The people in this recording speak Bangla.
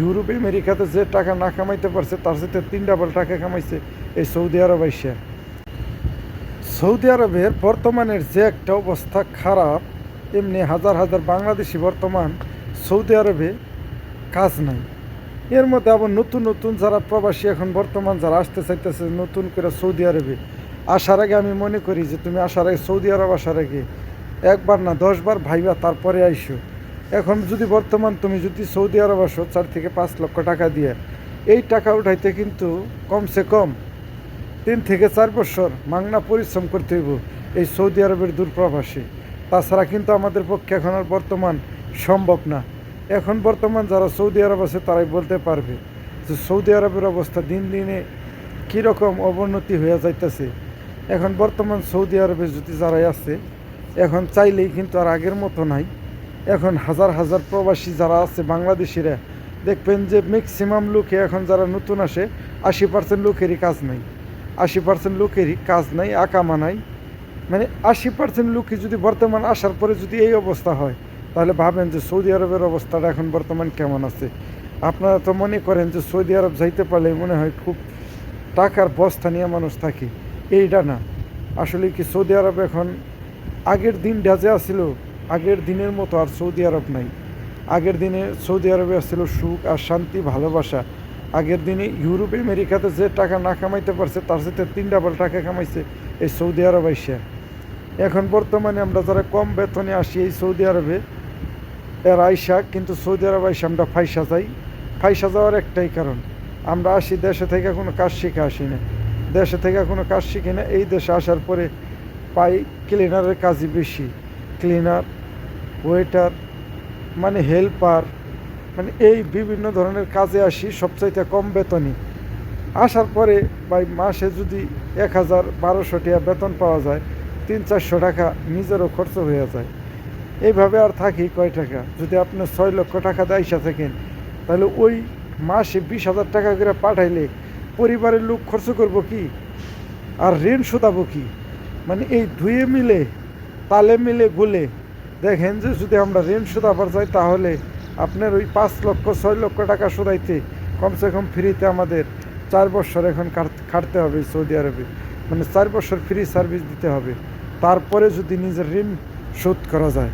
ইউরোপ, আমেরিকাতে যে টাকা না কামাইতে পারছে, তার সাথে তিন ডাবল টাকা কামাইছে এই সৌদি আরব আইসা। সৌদি আরবের বর্তমানের যে একটা অবস্থা খারাপ, এমনি হাজার হাজার বাংলাদেশি বর্তমান সৌদি আরবে কাজ নাই। এর মধ্যে আবার নতুন নতুন যারা প্রবাসী এখন বর্তমান যারা আসতে চাইতেছে নতুন করে সৌদি আরবে, আসার আগে আমি মনে করি যে তুমি আসার আগে, সৌদি আরব আসার আগে একবার না দশবার ভাইবা তারপরে আইসো। এখন যদি বর্তমান তুমি যদি সৌদি আরব আসো, চার থেকে পাঁচ লক্ষ টাকা দিয়ে, এই টাকা উঠাইতে কিন্তু কমসে কম তিন থেকে চার বছর মাংনা পরিশ্রম করতে হইব এই সৌদি আরবের দূরপ্রবাসী। তাছাড়া কিন্তু আমাদের পক্ষে এখন আর বর্তমান সম্ভব না। এখন বর্তমান যারা সৌদি আরব আছে, তারাই বলতে পারবে যে সৌদি আরবের অবস্থা দিন দিনে কীরকম অবনতি হয়ে যাইতেছে। এখন বর্তমান সৌদি আরবে যদি যারাই আছে, এখন চাইলেই কিন্তু আর আগের মতো নাই। এখন হাজার হাজার প্রবাসী যারা আছে বাংলাদেশিরা, দেখবেন যে ম্যাক্সিমাম লোকে এখন যারা নতুন আসে, আশি পার্সেন্ট লোকেরই কাজ নাই। আশি পার্সেন্ট লোকেরই কাজ নাই, আকামা নাই। মানে আশি পার্সেন্ট লোকই যদি বর্তমান আসার পরে যদি এই অবস্থা হয়, তাহলে ভাবেন যে সৌদি আরবের অবস্থাটা এখন বর্তমান কেমন আছে। আপনারা তো মনে করেন যে সৌদি আরব যাইতে পারলে মনে হয় খুব টাকার বস্তা নিয়ে মানুষ থাকে। এইটা না। আসলে কি সৌদি আরব এখন আগের দিন যে আসছিল আগের দিনের মতো আর সৌদি আরব নাই। আগের দিনে সৌদি আরবে আসছিল সুখ আর শান্তি, ভালোবাসা। আগের দিনে ইউরোপ, আমেরিকাতে যে টাকা না কামাইতে পারছে, তার সাথে তিন ডাবল টাকা কামাইছে এই সৌদি আরব আইসা। এখন বর্তমানে আমরা যারা কম বেতনে আসি এই সৌদি আরবে, এর আইসা, কিন্তু সৌদি আরব আইসা আমরা ফাইসা যাই। ফাইসা যাওয়ার একটাই কারণ, আমরা আসি দেশে থেকে কোনো কাজ শিখে আসি না। দেশে থেকে কোনো কাজ শিখি না, এই দেশে আসার পরে পাই ক্লিনারের কাজই বেশি। ক্লিনার ওয়েটার মানে হেল্পার মানে এই বিভিন্ন ধরনের কাজে আসি, সবচাইতে কম বেতনই আসার পরে বা মাসে যদি এক হাজার বারোশো টাকা বেতন পাওয়া যায়, তিন চারশো টাকা নিজেরও খরচ হয়ে যায়। এইভাবে আর থাকি কয় টাকা? যদি আপনি ছয় লক্ষ টাকা দায়সা থাকেন, তাহলে ওই মাসে বিশ হাজার টাকা করে পাঠাইলে পরিবারের লোক খরচ করব কি? আর ঋণ শোধাবো কি? মানে এই ধুয়ে মিলে তালে মিলে গুলে। দেখেন যে যদি আমরা ঋণ শোধাবার যাই তাহলে আপনার ওই পাঁচ লক্ষ, ছয় লক্ষ টাকা শোধাইতে কমসে কম ফ্রিতে আমাদের চার বছর এখন খাটতে হবে সৌদি আরবে। মানে চার বছর ফ্রি সার্ভিস দিতে হবে। তারপরে যদি নিজের ঋণ শোধ করা যায়।